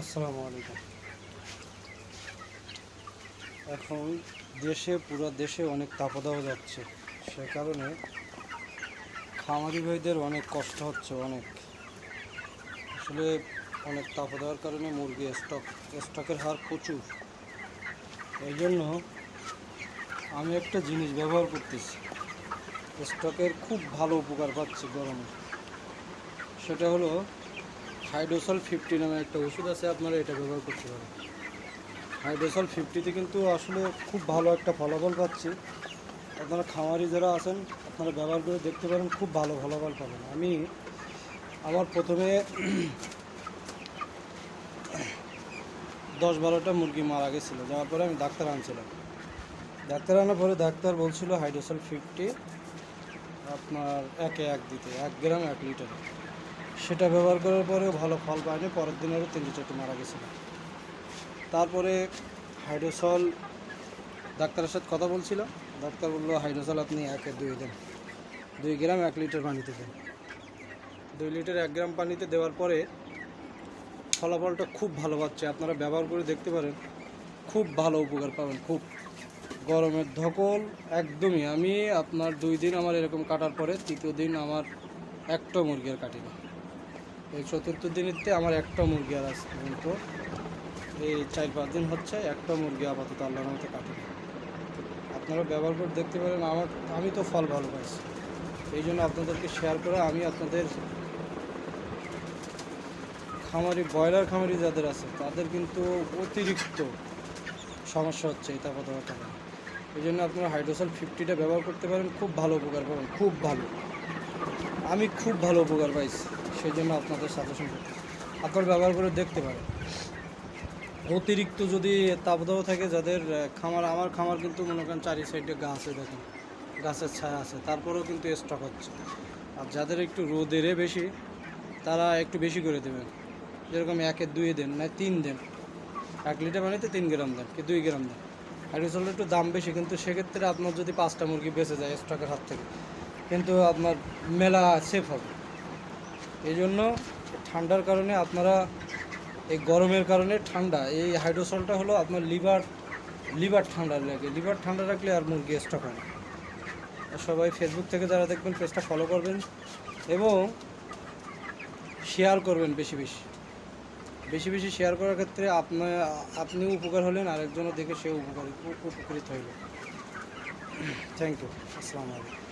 আসসালামু আলাইকুম। এখন দেশে, পুরো দেশে অনেক তাপদাহ যাচ্ছে। সে কারণে খামারি ভাইদের অনেক কষ্ট হচ্ছে, অনেক। আসলে অনেক তাপদাহের কারণে মুরগি স্টক স্টকের হার প্রচুর। এই জন্য আমি একটা জিনিস ব্যবহার করতেছি। স্টকের খুব ভালো উপকার পাচ্ছি গরমে। সেটা হলো হাইড্রোসল ফিফটি নামে একটা ওষুধ আছে, আপনারা এটা ব্যবহার করতে পারেন। হাইড্রোসল ফিফটিতে কিন্তু আসলে খুব ভালো একটা ফলাফল পাচ্ছি। আপনারা খামারি যারা আছেন, আপনারা ব্যবহার করে দেখতে পারেন, খুব ভালো ফলাফল পাবেন। আমি আমার প্রথমে দশ বারোটা মুরগি মারা গেছিল, যাওয়ার পরে আমি ডাক্তার আনছিলাম। ডাক্তার আনার পরে ডাক্তার বলছিল হাইড্রোসল ফিফটি আপনার একে এক দিতে, এক গ্রাম, এক লিটার। সেটা ব্যবহার করার পরেও ভালো ফল পায়নি পরের দিন আরও তিনটে চারটে মারা গেছিল। তারপরে হাইড্রোসল ডাক্তারের সাথে কথা বলছিলাম ডাক্তার বলল, হাইড্রোসল আপনি একে দুই দেন। দুই গ্রাম এক লিটার পানিতে দেন। দুই লিটার এক গ্রাম পানিতে দেওয়ার পরে ফলাফলটা খুব ভালো পাচ্ছে। আপনারা ব্যবহার করে দেখতে পারেন, খুব ভালো উপকার পাবেন, খুব। গরমের ধকল একদমই। আমি আপনার দুই দিন আমার এরকম কাটার পরে, তৃতীয় দিন আমার একটা মুরগি আর কাটি না। এই চতুর্থ দিনেতে আমার একটা মুরগি আর আছে কিন্তু এই চার পাঁচ দিন হচ্ছে একটা মুরগি আপাতত আল্লাহর মতো কাটে। আপনারা ব্যবহার করে দেখতে পারেন, আমার আমি তো ফল ভালো পাইছি এই জন্য আপনাদেরকে শেয়ার করে আমি আপনাদের খামারি, ব্রয়লার খামারি যাদের আছে, তাদের কিন্তু অতিরিক্ত সমস্যা হচ্ছে এই তাপদাবার কারণে এই জন্য আপনারা হাইড্রোসল ফিফটিটা ব্যবহার করতে পারেন, খুব ভালো উপকার পাবেন, খুব ভালো। আমি খুব ভালো উপকার পাইছি। সেই জন্য আপনাদের সাজেশন করতে আপনারা ব্যবহার করে দেখতে পারেন। অতিরিক্ত যদি তাপদাহ থাকে, যাদের খামার, আমার খামার কিন্তু মনে করেন চারি সাইডে গাছে দেখেন। গাছের ছায়া আছে, তারপরেও কিন্তু স্টক হচ্ছে। আর যাদের একটু রোদেরে বেশি, তারা একটু বেশি করে দেবেন। যেরকম একের দুই দেন না তিন দেন। এক লিটার পানিতে তিন গ্রাম দেন, কি দুই গ্রাম দেন। হাইড্রোসলের একটু দাম বেশি, কিন্তু সেক্ষেত্রে আপনার যদি পাঁচটা মুরগি বেঁচে যায় স্টকের হাত থেকে, কিন্তু আপনার মেলা সেফ হবে। এই জন্য ঠান্ডার কারণে আপনারা এই গরমের কারণে ঠান্ডা। এই হাইড্রোসলটা হলো আপনার লিভার লিভার ঠান্ডা লাগে। লিভার ঠান্ডা রাখলে আর মুরগি স্টক হয় না। আর সবাই ফেসবুক থেকে যারা দেখবেন, পেজটা ফলো করবেন এবং শেয়ার করবেন বেশি বেশি। বেশি বেশি শেয়ার করার ক্ষেত্রে আপনার আপনিও উপকার হলেন, আরেকজনও দেখে সে উপকার উপকৃত হইল। থ্যাংক ইউ আসসালামু আলাইকুম।